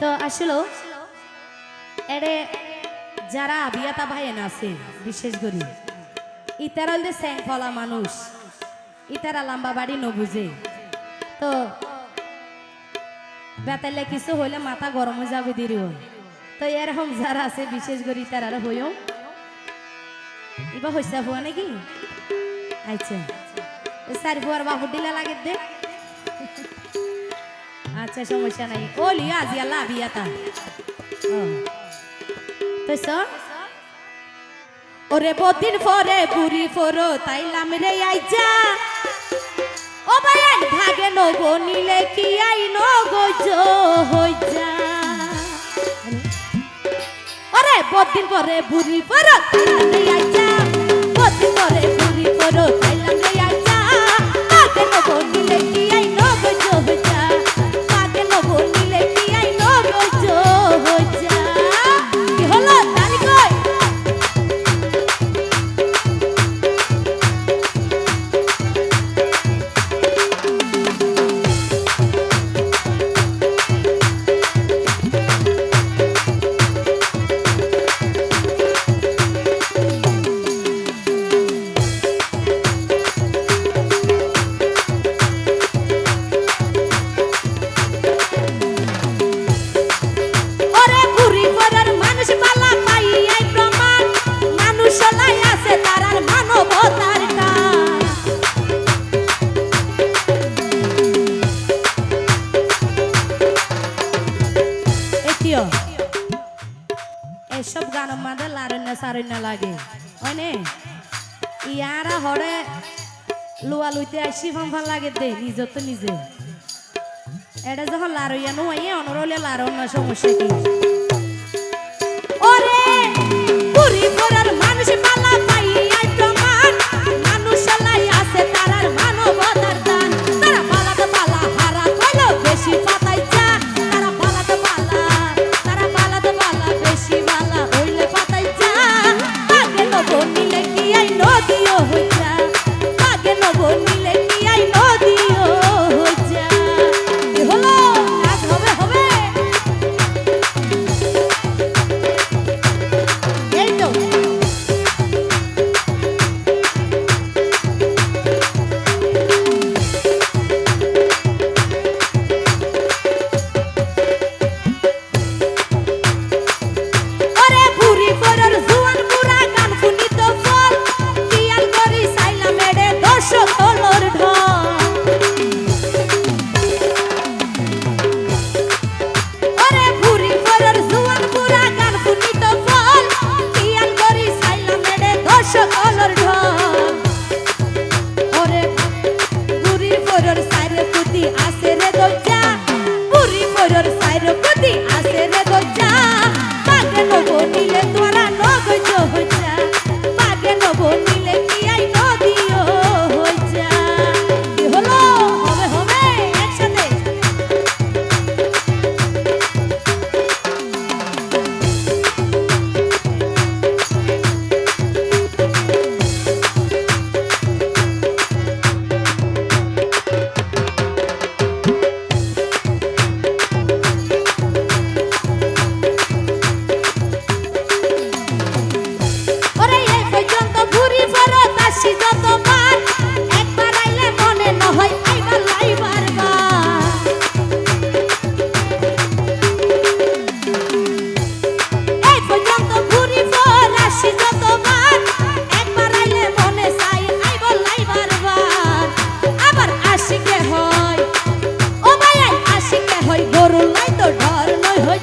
তো আসলো। এড়ে যারা বিয়াতা ভাইয়েন আছে, বিশেষ করে, ইতারা হলে স্যাং ফলা মানুষ, ইতারা লম্বা বাড়ি নবুঝে তো বেতাইলে কিছু হইলে মাথা গরম হয়ে যাবে হয় তো এরকম যারা আছে, বিশেষ করে ইতারা হইও। এবার হইসা হওয়া নাকি? আচ্ছা। সারি বুয়ার বাবু দিলে লাগে দে। আচ্ছা সমস্যা নাই। ও লিয়া আজি, আল্লাহ বিয়াতা ও। তো ওরে বদিন পরে পুরি ফোরো তাইলাম রে আইজা। ও ভাই ভাগে নগো নিলে কি আই নগো জো হই যা ওরে বদিন পরে পুরি ফোরো তাইলাম রে আইজা। বদিন পরে পুরি ফোরো তাইলাম রে আইজা। ভাগে নগো নিলে গান মাঝে লারণ্য সারণ্য লাগে। হয়নে? ইয়ারা হরে লুয়া লুইতে আসি ফান লাগে দে, নিজত নিজে। এটা যখন লারইয়া নুয়াইয়ে অনরলে লারণ না সমস্যা কি? গরু নাই তো ডর নয় হই